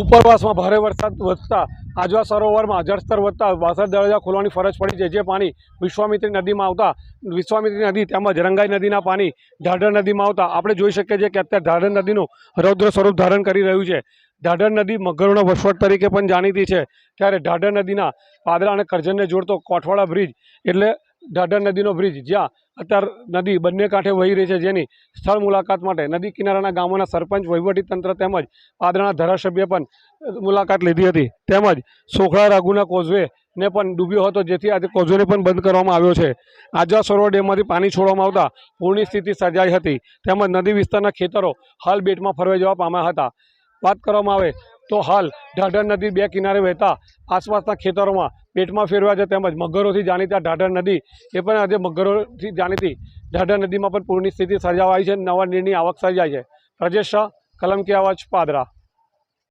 ઉપરવાસમાં ભારે વરસાદ વધતા, આજવા સરોવરમાં જળસ્તર વધતા વાસદ દરવાજા ખોલવાની ફરજ પડી છે. જે પાણી વિશ્વામિત્રી નદીમાં આવતા, વિશ્વામિત્રી નદી તેમજ રંગાઈ નદીના પાણી ઢાઢર નદીમાં આવતા, આપણે જોઈ શકીએ છીએ કે અત્યારે ઢાઢર નદીનું રૌદ્ર સ્વરૂપ ધારણ કરી રહ્યું છે. ઢાઢર નદી મગરોનો વસવટ તરીકે પણ જાણીતી છે. ત્યારે ઢાઢર નદીના પાદરા અને કરજણને જોડતો કોઠવાડા બ્રિજ એટલે ઢાઢર નદીનો બ્રિજ જ્યાં અત્યારે નદી બંને કાંઠે વહી રહી છે. જેની સ્થળ મુલાકાત માટે નદી કિનારાના ગામોના સરપંચ વહીવટીતંત્ર તેમજ પાદરાના ધારાસભ્ય પણ મુલાકાત લીધી હતી. તેમજ સોખળા રાઘુના કોઝવે ને પણ ડૂબ્યો હતો, જેથી આજે કોઝવેને પણ બંધ કરવામાં આવ્યો છે. આજવા સરોવર ડેમમાંથી પાણી છોડવામાં આવતા પૂરની સ્થિતિ સર્જાઈ હતી. તેમજ નદી વિસ્તારના ખેતરો હાલ બેટમાં ફરવા જવા પામ્યા હતા. વાત કરવામાં આવે તો હાલ ઢાઢર નદી બે કિનારે વહેતા આસપાસના ખેતરોમાં પેટમાં ફેરવા છે તેમજ મગરોથી જાણીતા ઢાઢર નદી એ પણ આજે મગરોથી જાણીતી ઢાઢર નદીમાં પણ પૂરની સ્થિતિ સર્જાવાઈ છે નવા નીરની આવક સર્જાઈ છે. પ્રજેશ શાહ કલમ કે અવાજ પાદરા.